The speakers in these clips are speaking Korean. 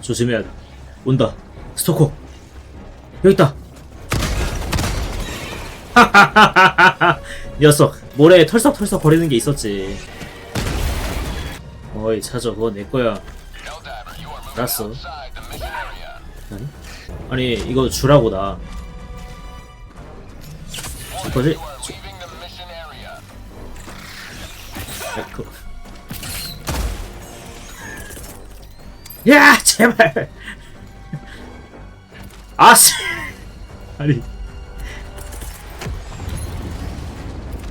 조심해야 돼. 온다. 스토커. 여기 있다. 녀석 모래에 털썩털썩 거리는 게 있었지. 어이 찾아 그거 내 거야. 알았어. 아니? 이거 주라고 나. 이거지? 야 제발. 아씨. 아니.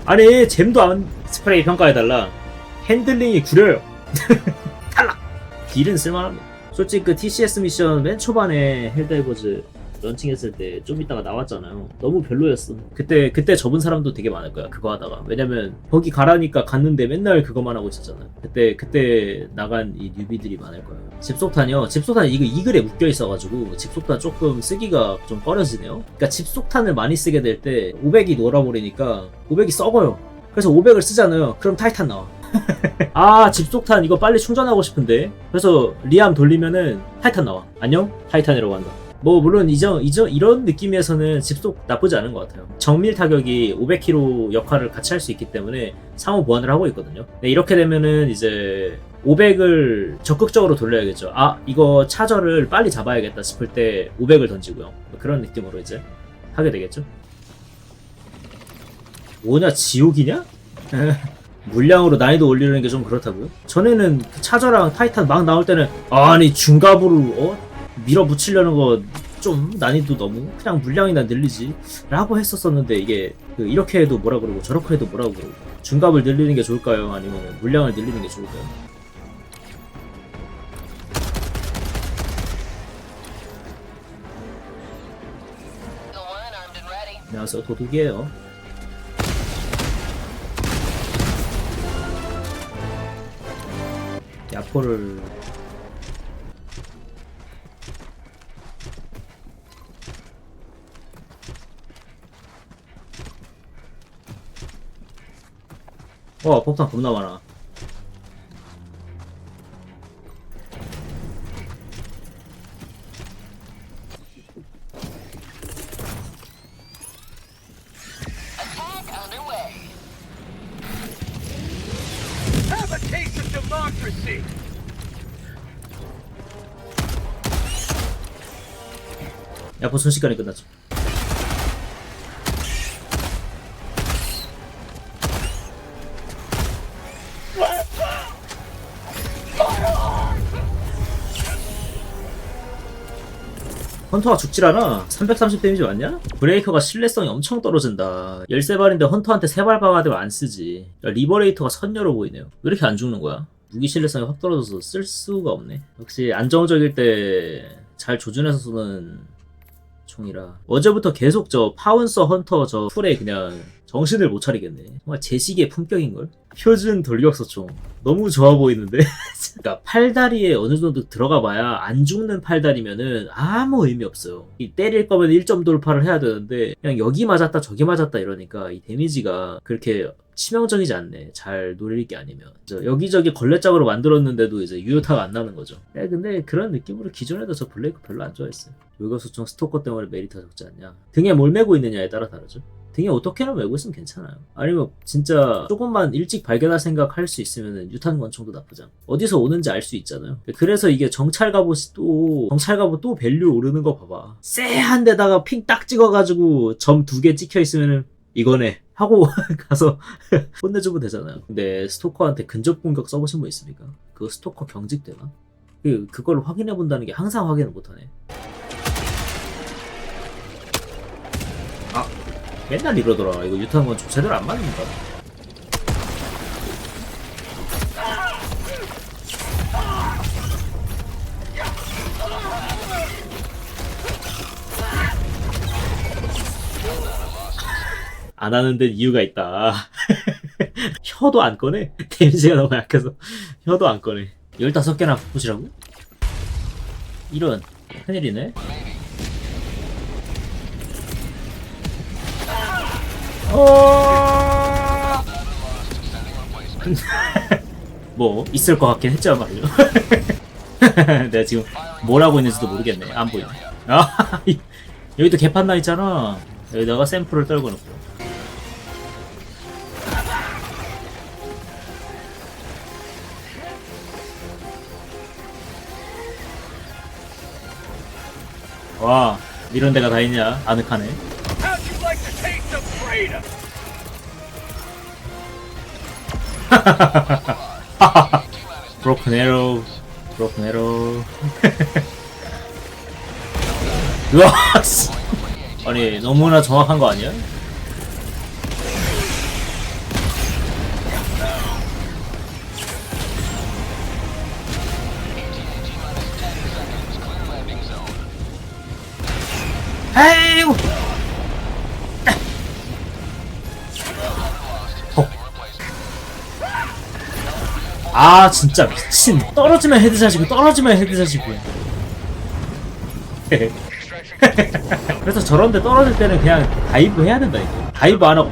아니 잼도 안 스프레이 평가해달라 핸들링이 구려요 탈락 딜은 쓸만합니다 솔직히 그 TCS 미션 맨 초반에 헬다이버즈 런칭했을 때좀 이따가 나왔잖아요. 너무 별로였어. 그때 그때 접은 사람도 되게 많을 거야 그거 하다가. 왜냐면 거기 가라니까 갔는데 맨날 그거만 하고 있었잖아요 그때 그때 나간 이 뉴비들이 많을 거예요 집속탄이요? 집속탄 이거 이글에 묶여 있어가지고 집속탄 조금 쓰기가 좀 꺼려지네요. 그러니까 집속탄을 많이 쓰게 될 때 500이 놀아버리니까 500이 썩어요. 그래서 500을 쓰잖아요. 그럼 타이탄 나와. 아 집속탄 이거 빨리 충전하고 싶은데? 그래서 리암 돌리면은 타이탄 나와. 안녕? 타이탄이라고 한다 뭐 물론 이전 이전 이런 느낌에서는 집속 나쁘지 않은 것 같아요 정밀 타격이 500km 역할을 같이 할 수 있기 때문에 상호 보완을 하고 있거든요 네, 이렇게 되면은 이제 500을 적극적으로 돌려야겠죠 아 이거 차저를 빨리 잡아야겠다 싶을 때 500을 던지고요 뭐 그런 느낌으로 이제 하게 되겠죠 뭐냐 지옥이냐? 물량으로 난이도 올리는 게 좀 그렇다고요? 전에는 그 차저랑 타이탄 막 나올 때는 아니 중갑으로 어? 밀어붙이려는 거 좀 난이도 너무 그냥 물량이나 늘리지 라고 했었었는데 이게 그 이렇게 해도 뭐라 그러고 저렇게 해도 뭐라고 그러고 중갑을 늘리는 게 좋을까요? 아니면 물량을 늘리는 게 좋을까요? 안녕하세요 도둑이에요 야포를 와 폭탄 겁나 많아! 야포 순식간에 끝났죠 헌터가 죽질 않아 330 데미지 맞냐? 브레이커가 신뢰성이 엄청 떨어진다. 13발인데 헌터한테 3발 박아도 안 쓰지. 야, 리버레이터가 선녀로 보이네요. 왜 이렇게 안 죽는 거야? 무기 신뢰성이 확 떨어져서 쓸 수가 없네. 역시 안정적일 때 잘 조준해서 쏘는 총이라. 어제부터 계속 저 파운서 헌터 저 풀에 그냥 정신을 못 차리겠네 정말 제시기의 품격인걸 표준 돌격소총 너무 좋아 보이는데 그러니까 팔다리에 어느 정도 들어가 봐야 안 죽는 팔다리면은 아무 의미 없어요 이 때릴 거면 1점 돌파를 해야 되는데 그냥 여기 맞았다 저기 맞았다 이러니까 이 데미지가 그렇게 치명적이지 않네. 잘 노릴 게 아니면. 저 여기저기 걸레짝으로 만들었는데도 이제 유효타가 안 나는 거죠. 야, 근데 그런 느낌으로 기존에도 저 블레이크 별로 안 좋아했어요. 요거수총 스토커 때문에 메리트가 적지 않냐. 등에 뭘 메고 있느냐에 따라 다르죠. 등에 어떻게나 메고 있으면 괜찮아요. 아니면 진짜 조금만 일찍 발견할 생각할 수 있으면 유탄 권총도 나쁘지 않고 어디서 오는지 알 수 있잖아요. 그래서 이게 정찰 갑옷이 또 정찰 갑옷 또 밸류 오르는 거 봐봐. 쎄한 데다가 핑 딱 찍어가지고 점 두 개 찍혀 있으면은 이거네 하고 가서 혼내주면 되잖아요. 근데 스토커한테 근접 공격 써보신 분 있습니까? 그거 스토커 경직되나? 그 그걸 확인해 본다는 게 항상 확인을 못하네. 맨날 이러더라. 이거 유탄 건좀 제대로 안 맞는다. 안 하는 데는 이유가 있다. 혀도 안 꺼내? 데미지가 너무 약해서 혀도 안 꺼내. 15개나 부시라고? 이런 큰일이네. 어... 뭐 있을 것 같긴 했죠 말이죠. 내가 지금 뭘 하고 있는지도 모르겠네. 안 보이네. 아, 여기도 개판 나 있잖아. 여기다가 샘플을 떨궈 놓고. 와, 이런 데가 다 있냐? 아늑하네. 브로큰 에로, 브로큰 에로. 으아, 씨. 아니, 너무나 정확한 거 아니야? 아이 아 진짜 미친. 떨어지면 헤드 자시고 떨어지면 헤드 자시고. 그래서 저런데 떨어질 때는 그냥 다이브 해야 된다니까 다이브 안 하고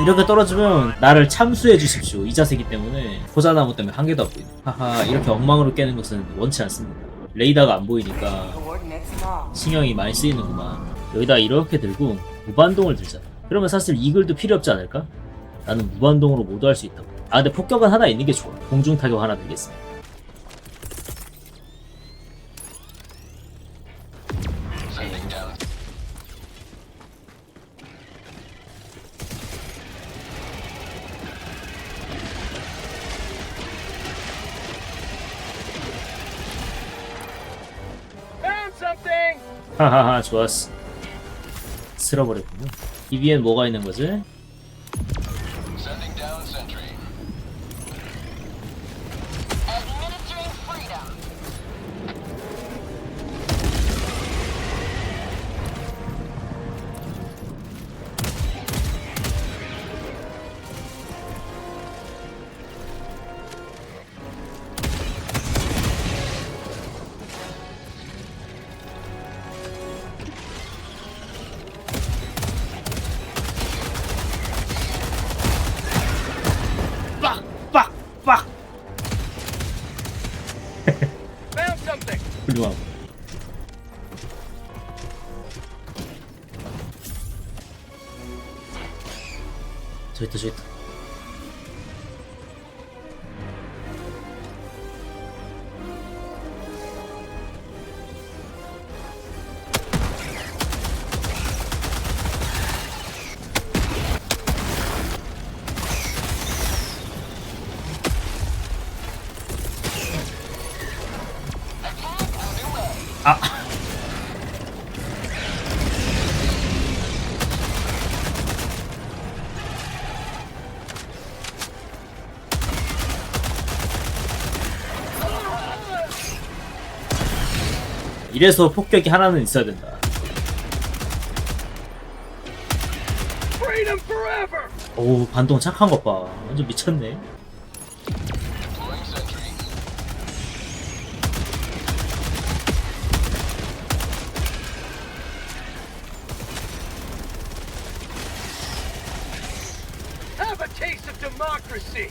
이렇게 떨어지면 나를 참수해 주십시오 이 자세기 때문에. 포자나무 때문에 한 개도 안 보이네 하하 이렇게 엉망으로 깨는 것은 원치 않습니다. 레이더가 안 보이니까. 신경이 많이 쓰이는구만 여기다 이렇게 들고 무반동을 들자. 그러면 사실 이글도 필요 없지 않을까? 나는 무반동으로 모두 할 수 있다고 아 근데 폭격은 하나 있는 게 좋아 공중 타격 하나 들겠습니다! 하하하 좋았어 쓸어버렸군요 이 위엔 뭐가 있는 거지? 이래서 폭격이 하나는 있어야 된다 Freedom forever! 오 반동 착한 것 봐 완전 미쳤네 Deploying sentry. Have a taste of democracy!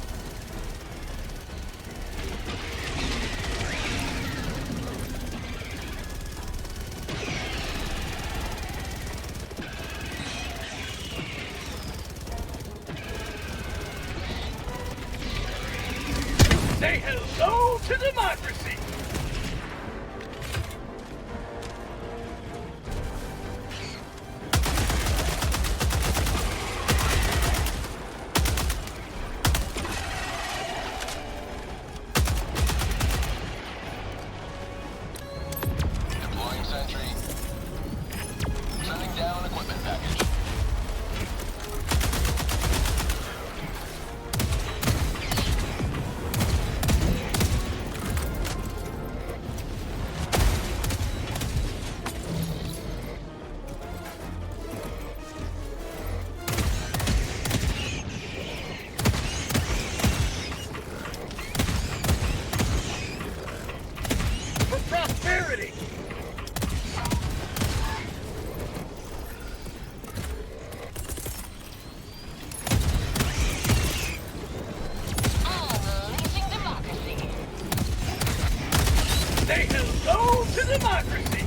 To democracy!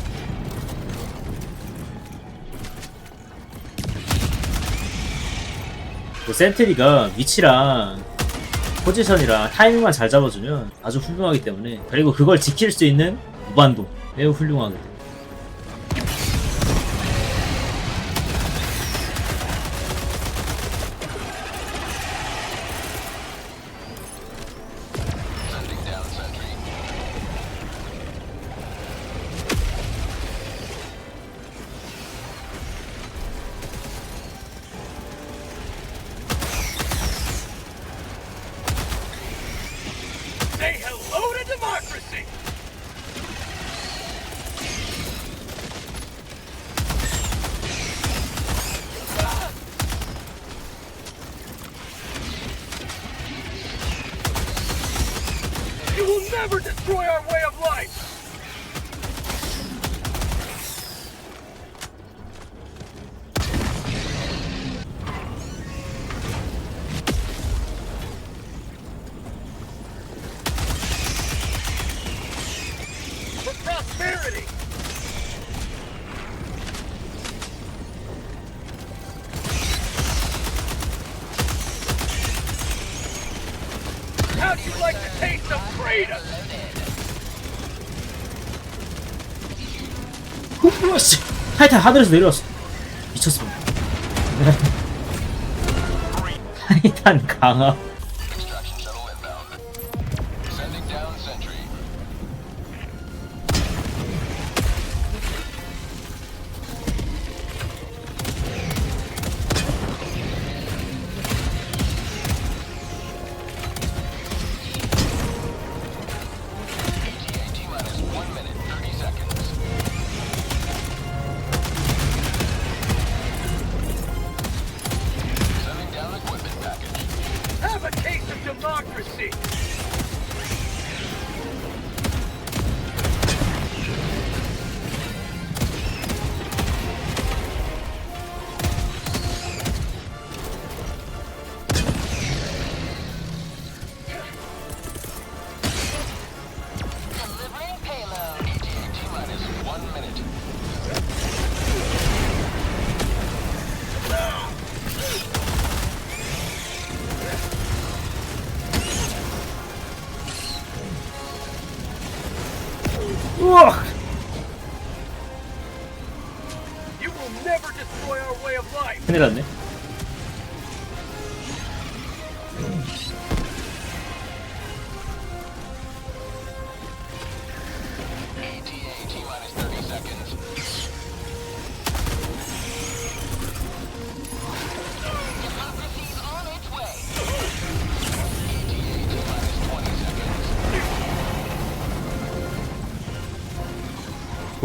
그 센트리가 위치랑 포지션이랑 타이밍만 잘 잡아주면 아주 훌륭하기 때문에 그리고 그걸 지킬 수 있는 무반동 매우 훌륭하거든 How do you like the taste of freedom? 후씨 타이탄 하늘에서 내려왔어 미쳤습니다 타이탄 강화 democracy!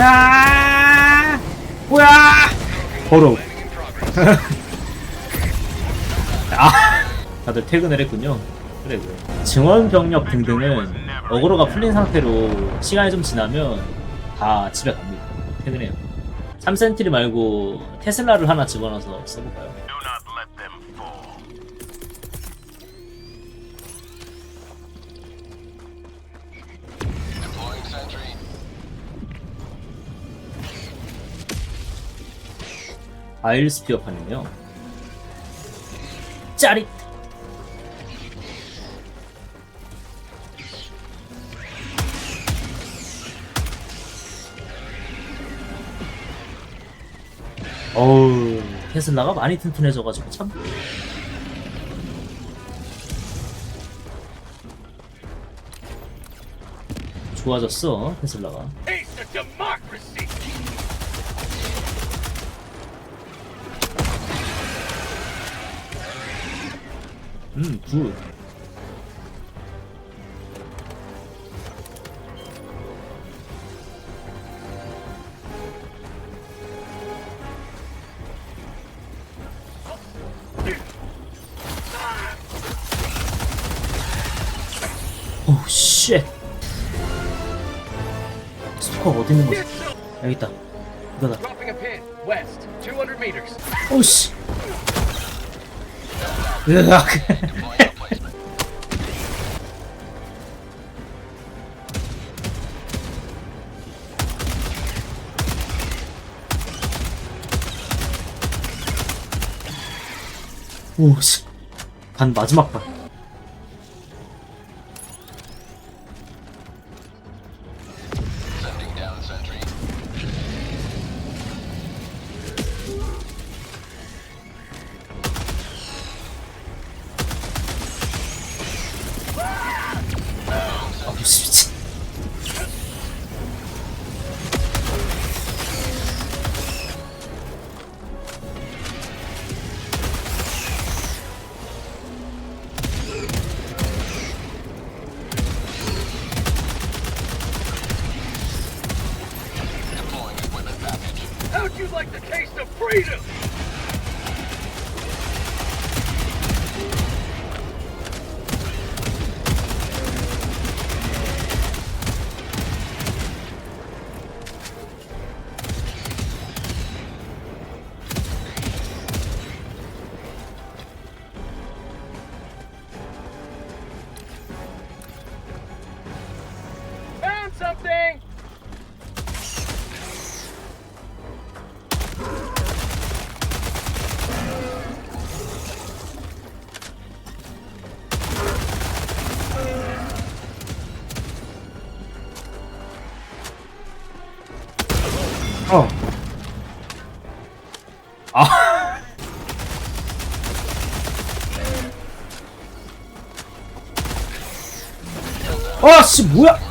아 뭐야? progress. 아 다들 퇴근을 했군요. 그래 그래. 증원 병력 등등은 어그로가 풀린 상태로 시간이 좀 지나면 다 집에 갑니다. 퇴근해요. 3센트리 말고 테슬라를 하나 집어넣어서 써볼까요? 아일 스피어판이네요. 짜릿! 어우 테슬라가 많이 튼튼해져가지고 참. 좋아졌어 테슬라가 음, 굿. 어디 있는 거지? 여기 있다. 이거다. 오씨. 으악 replacement. 오씨 반 마지막 반 Sending down sentry. 아, 씨, 뭐야?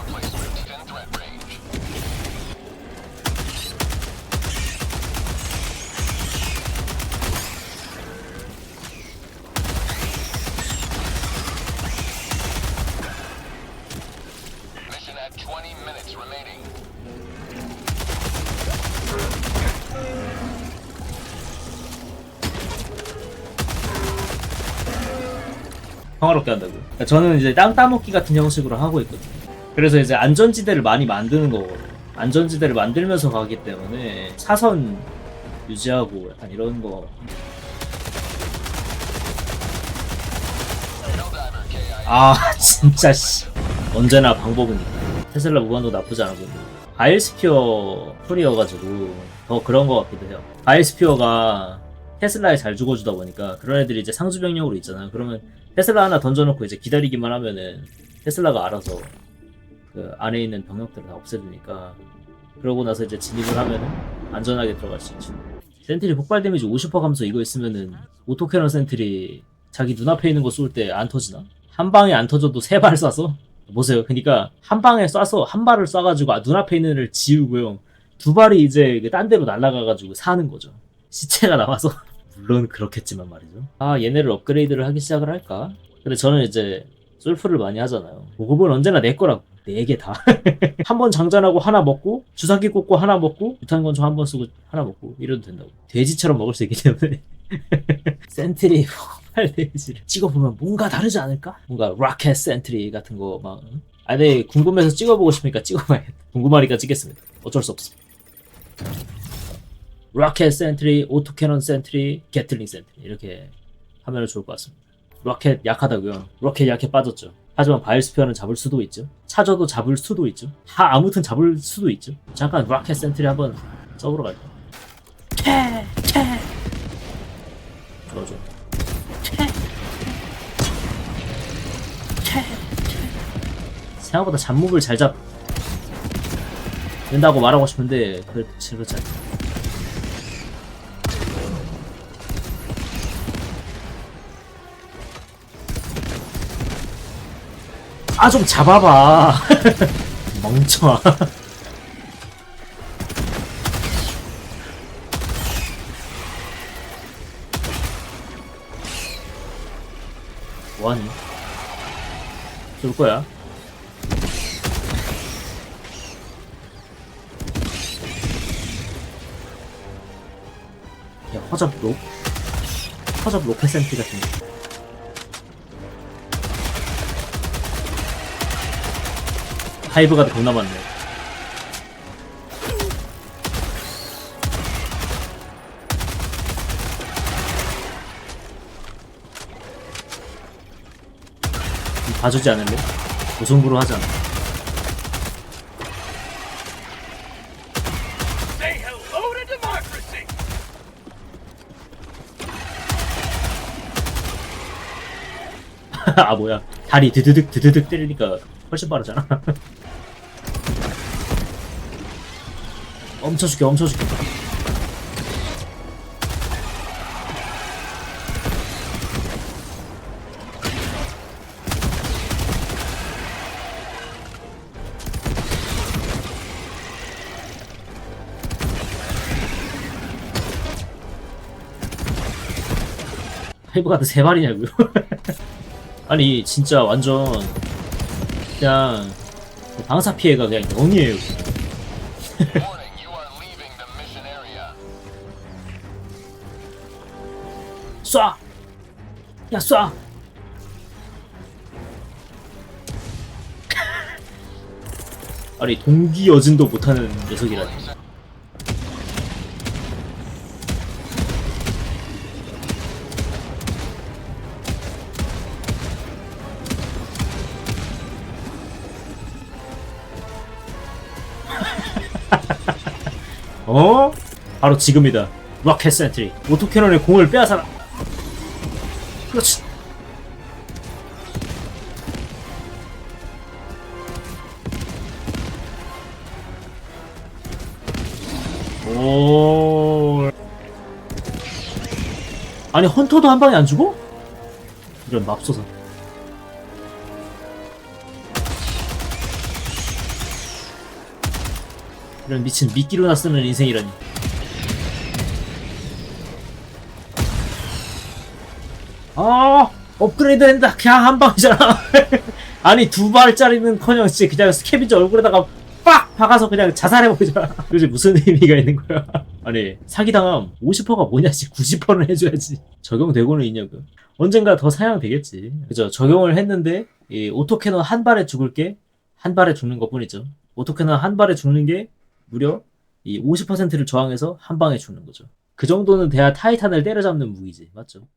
저는 이제 땅 따먹기 같은 형식으로 하고 있거든요. 그래서 이제 안전지대를 많이 만드는 거거든요. 안전지대를 만들면서 가기 때문에 사선 유지하고 약간 이런 거. 아, 진짜, 씨. 언제나 방법은 있다. 테슬라 무관도 나쁘지 않아 보인다. 바일스피어 풀이어가지고 더 그런 거 같기도 해요. 바일스피어가 테슬라에 잘 죽어주다 보니까 그런 애들이 이제 상주병력으로 있잖아요. 그러면 테슬라 하나 던져놓고 이제 기다리기만 하면은 테슬라가 알아서 그 안에 있는 병력들을 다 없애주니까 그러고 나서 이제 진입을 하면은 안전하게 들어갈 수 있죠. 센트리 폭발 데미지 50% 감소 이거 있으면은 오토캐논 센트리 자기 눈앞에 있는 거 쏠 때 안 터지나? 한 방에 안 터져도 세 발 쏴서 보세요. 그러니까 한 방에 쏴서 한 발을 쏴가지고 아, 눈앞에 있는 애를 지우고요. 두 발이 이제 그딴 데로 날아가가지고 사는 거죠. 시체가 나와서 물론 그렇겠지만 말이죠. 아 얘네를 업그레이드를 하기 시작을 할까? 근데 저는 이제 솔프를 많이 하잖아요. 보급은 언제나 내 거라고. 네 개 다. 한 번 장전하고 하나 먹고 주사기 꽂고 하나 먹고 유탄권총 한번 쓰고 하나 먹고 이래도 된다고. 돼지처럼 먹을 수 있기 때문에. 센트리 폭발 데미지를 찍어보면 뭔가 다르지 않을까? 뭔가 로켓 센트리 같은 거 막. 응? 아, 네 궁금해서 찍어보고 싶으니까 찍어봐야겠다. 궁금하니까 찍겠습니다. 어쩔 수 없습니다. 로켓 센트리, 오토캐논 센트리, 게틀링 센트리 이렇게 하면 좋을 것 같습니다. 로켓 약하다고요. 로켓 약해 빠졌죠. 하지만 바일스피어는 잡을 수도 있죠. 차저도 잡을 수도 있죠. 다 아무튼 잡을 수도 있죠. 잠깐 로켓 센트리 한번 써보러 갈까? 캐, 캐. 좋아. 생각보다 잡목을 잘 잡. 된다고 말하고 싶은데 그렇지 그렇지. 아좀 잡아봐. 멍청아. 뭐하니? 쏠 거야? 야 화잡 로? 화잡 로켓 센트 같은 거 파이브가 겁나 많네. 봐주지 않을래? 고성부로 하잖아. 아 뭐야 다리 드드득 드드득 때리니까 훨씬 빠르잖아 멈춰줄게 멈춰줄게. 파이브가드 세 마리냐고요? 아니 진짜 완전 그냥 방사 피해가 그냥 0이에요 Warning, you are leaving the mission area. 쏴! 야 쏴! 아니 동기 여진도 못하는 녀석이라니 바로 지금이다. 로켓 센트리. 오토캐논의 공을 빼앗아라 그렇지. 오. 아니 헌터도 한 방에 안 죽어? 이런 맙소사. 이런 미친 미끼로나 쓰는 인생이라니 아 업그레이드 된다 그냥 한 방이잖아. 아니 두 발짜리는 커녕 진짜 그냥 스캐비저 얼굴에다가 빡 박아서 그냥 자살해버리잖아. 그지 무슨 의미가 있는 거야? 아니 사기당함 50%가 뭐냐지 90%는 해줘야지. 적용되고는 있냐고 언젠가 더 사양되겠지. 그죠? 적용을 했는데 이 오토캐논 한 발에 죽을 게 한 발에 죽는 것 뿐이죠. 오토캐논 한 발에 죽는 게 무려 이 50%를 저항해서 한 방에 죽는 거죠. 그 정도는 돼야 타이탄을 때려잡는 무기지. 맞죠